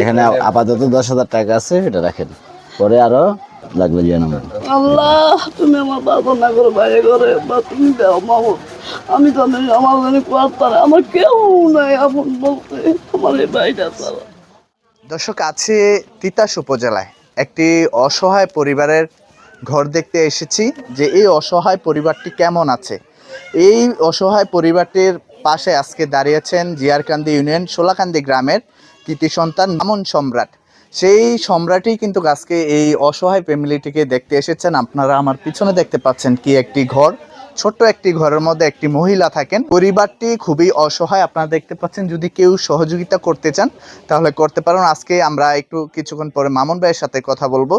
এখানে আপাতত দশ হাজার টাকা আছে এটা রাখেন। পরে আরও লাগলে দিয়ে আল্লাহ তুমি আমার বাবা না করে বাইরে করে বা তুমি দাও মামুন আমি তো আমি আমার জানি কোয়ার আমার কেউ নাই আপন বলতে আমার এই বাড়িটা ছাড়া। দর্শক আছে তিতাস উপজেলায়। একটি অসহায় পরিবারের ঘর দেখতে এসেছি যে এই অসহায় পরিবারটি কেমন আছে? এই অসহায় পরিবারটির পাশে আজকে দাঁড়িয়েছেন জিয়ারকান্দি ইউনিয়ন সোলাকান্দি গ্রামের কৃতি সন্তান মামুন সম্রাট। সেই সম্রাটই কিন্তু আজকে এই অসহায় ফ্যামিলিটিকে দেখতে এসেছেন। আপনারা আমার পিছনে দেখতে পাচ্ছেন কি একটি ঘর। ছোট্ট একটি ঘরের মধ্যে একটি মহিলা থাকেন। পরিবারটি খুবই অসহায়। আপনারা দেখতে পাচ্ছেন যদি কেউ সহযোগিতা করতে চান, তাহলে করতে পারেন। আজকে আমরা একটু কিছুক্ষণ পরে মামুন ভাইয়ের সাথে কথা বলব।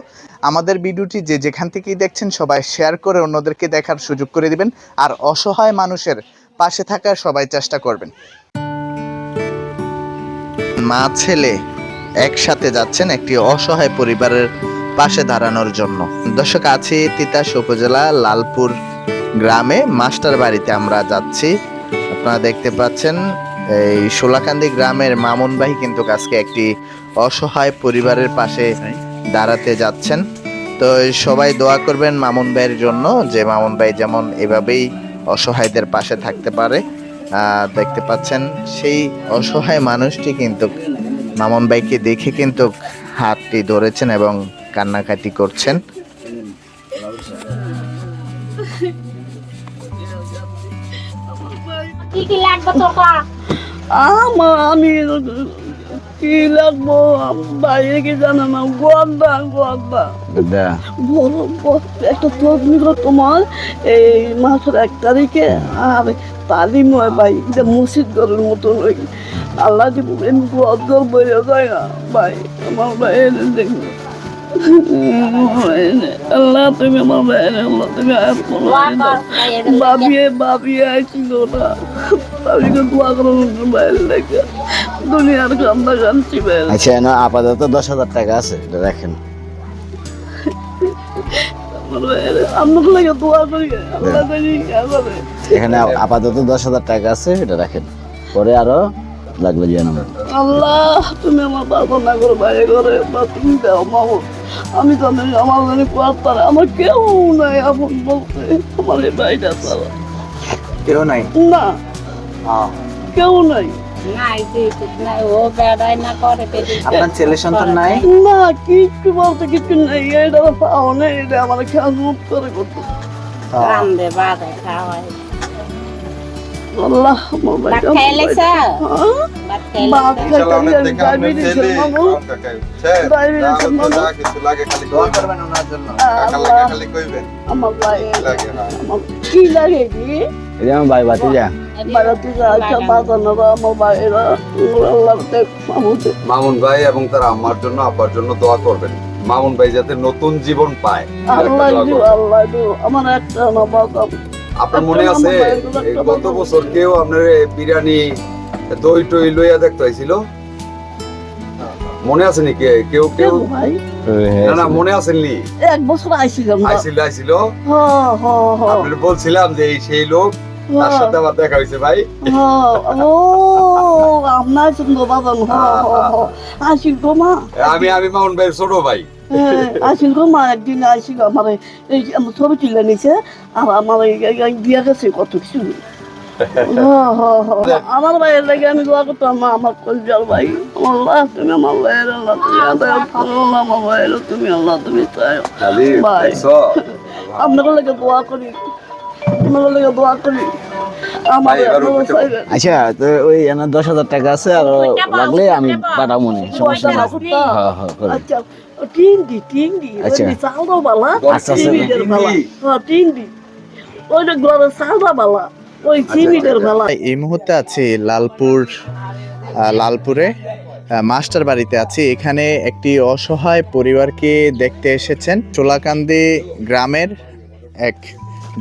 আমাদের ভিডিওটি যে যেখান থেকেই দেখছেন, সবাই শেয়ার করে অন্যদেরকে দেখার সুযোগ করে দিবেন। আর অসহায় মানুষের পাশে থাকার সবাই চেষ্টা করবেন। মা ছেলে একসাথে যাচ্ছেন একটি অসহায় পরিবারের পাশে দাঁড়ানোর জন্য। দর্শক, আছে তিতাস উপজেলা লালপুর গ্রামে মাস্টার বাড়িতে আমরা যাচ্ছি। আপনারা দেখতে পাচ্ছেন, এই সোলাকান্দি গ্রামের মামুন ভাই কিন্তু আজকে একটি অসহায় পরিবারের পাশে দাঁড়াতে যাচ্ছেন। তো সবাই দোয়া করবেন মামুন ভাইয়ের জন্য যে মামুন ভাই যেমন এভাবেই অসহায়দের পাশে থাকতে পারে। দেখতে পাচ্ছেন সেই অসহায় মানুষটি কিন্তু মামুন ভাইকে দেখে কিন্তু হাতটি ধরেছেন এবং কান্নাকাটি করছেন। কি কি লাগবে তোকা? আমার আমি কি লাগবো বাইরে কি জানো না গোয়ান্দা গোয়ান্দা দা। বড় বড় একটা তদমি তোমার এই মাসের এক তারিখে আর তালিম হয় ভাই যে মসজিদ ঘরের মতন ওই আল্লাহ যে গদর বইয়া যায় না ভাই আমার ভাই দেখবে আল্লাহ তুমি আমার ভাই আল্লাহ তুমি আয়াত করো বাবিয়ে বাবিয়ে আইছিল না। বাবিকে দোয়া করো বাইরে লেগে দুনিয়ার কান্দা কান্তি বাইরে আচ্ছা না আপাতত দশ হাজার টাকা আছে এটা রাখেন। এখানে আপাতত দশ হাজার টাকা আছে এটা রাখেন। পরে আরও লাগলে নেবেন। আল্লাহ তুমি আমার বাবা না করে বাইরে করে বা তুমি দাও মামুন। আমি তো আমি আমার জানি কোয়ার আমার কেউ নাই আপন বলতে। আমার এই বাড়িটা ছাড়া। কেউ নাই? না। কেউ নাই। নাই দিতে নাই ও বেড়াই না করে পেদি আপনার ছেলে সন্তান নাই? না কিচ্ছু বলতে কিছু নেই এটা পাও না এটা আমার খেয়াল মুখ করে করতে হ্যাঁ? আমার ভাই। আমার কি লাগে কি? আমার ভাই বাতি যা আমার মামুন ভাই এবং তার আম্মার জন্য আব্বার জন্য দোয়া করবেন। মামুন ভাই যাতে নতুন জীবন পায়। আমার একটা আপনার মনে আছে গত বছর কেউ আপনার বিরিয়ানি দই টই লইয়া দেখতে হয়েছিল মনে আছে নাকি কেউ কেউ? না না মনে আছেননি এক বছর আইছিলাম আইছিল আইছিল? হ হ হ আপনার বলছিলাম যে এই সেই লোক তার সাথে আমার দেখা হয়েছে ভাই। ও আপনার জন্য বাদাম হ হ হ আসিল গো মা। আমি আমি মামুন ভাইয়ের ছোট ভাই। হ্যাঁ, আসিল গো মা একদিন আসিল আমার এই ছবি তুলে নিছে। আর আমার এই- এই- এই দিয়া গেছে কত কিছু। হ, হ, হ। আমার ভাইয়ের লাগে আমি দোয়া করতাম আমার কলজার ভাই। আল্লাহ তুমি আমার ভাইয়ের আল্লাহ তুমি আদায় আমার ভাইয়ের তুমি আল্লাহ তুমি চাই। ভাই আপনাকে লাগে দোয়া করি। লাগে দোয়া করি। আচ্ছা তো ওই এনার দশ হাজার টাকা আছে আর লাগলে আমি পাঠাবো মনে সমস্যা নেই। হ্যাঁ হ্যাঁ বালা ওইটা বালা ওই বালা। এই মুহূর্তে আছি লালপুর লালপুরে মাস্টার বাড়িতে আছি। এখানে একটি অসহায় পরিবারকে দেখতে এসেছেন। চোলাকান্দি গ্রামের এক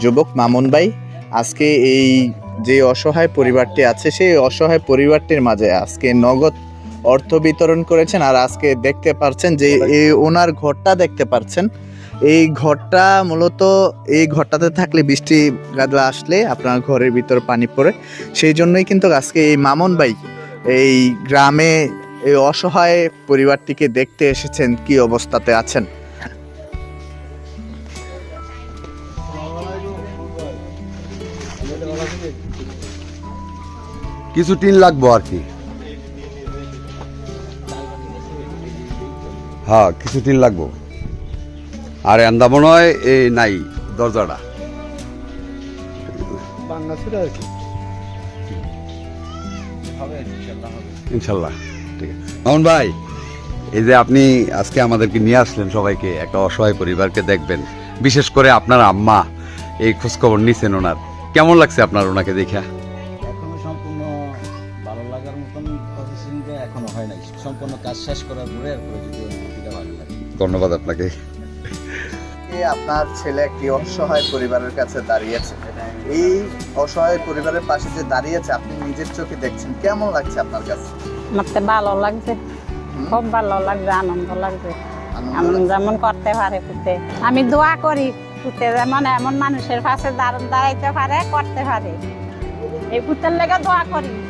যুবক মামুন ভাই, আজকে এই যে অসহায় পরিবারটি আছে, সেই অসহায় পরিবারটির মাঝে আজকে নগদ অর্থ বিতরণ করেছেন আর আজকে দেখতে পারছেন যে এই ওনার ঘরটা দেখতে পারছেন। এই ঘরটা মূলত, এই ঘরটাতে থাকলে বৃষ্টি গাদলা আসলে আপনার ঘরের ভিতর পানি পড়ে। সেই জন্যই কিন্তু আজকে এই মামুন ভাই এই গ্রামে এই অসহায় পরিবারটিকে দেখতে এসেছেন, কি অবস্থাতে আছেন। কিছু টিন লাগবো আর কি। হ্যাঁ কিছু টিন লাগবো। আর এন্দা মনে এই নাই দরজাটা। ইনশাল্লাহ ঠিক আছে। মামুন ভাই এই যে আপনি আজকে আমাদেরকে নিয়ে আসলেন সবাইকে একটা অসহায় পরিবারকে দেখবেন। বিশেষ করে আপনার আম্মা এই খোঁজখবর নিছেন ওনার। কেমন লাগছে আপনার ওনাকে দেখা? সম্পূর্ণ কাজ শেষ করার পরে এরপরে যদি অনুভূতিটা ভালো লাগে। ধন্যবাদ আপনাকে। আপনার ছেলে একটি অসহায় পরিবারের কাছে দাঁড়িয়েছে। এই অসহায় পরিবারের পাশে যে দাঁড়িয়েছে আপনি নিজের চোখে দেখছেন কেমন লাগছে আপনার কাছে? আমাকে ভালো লাগছে। খুব ভালো লাগছে আনন্দ লাগছে। আনন্দ যেমন করতে পারে পুতে। আমি দোয়া করি পুতে যেমন এমন মানুষের পাশে দাঁড়- দাঁড়াইতে পারে করতে পারে। এই পুতের লেগে দোয়া করি।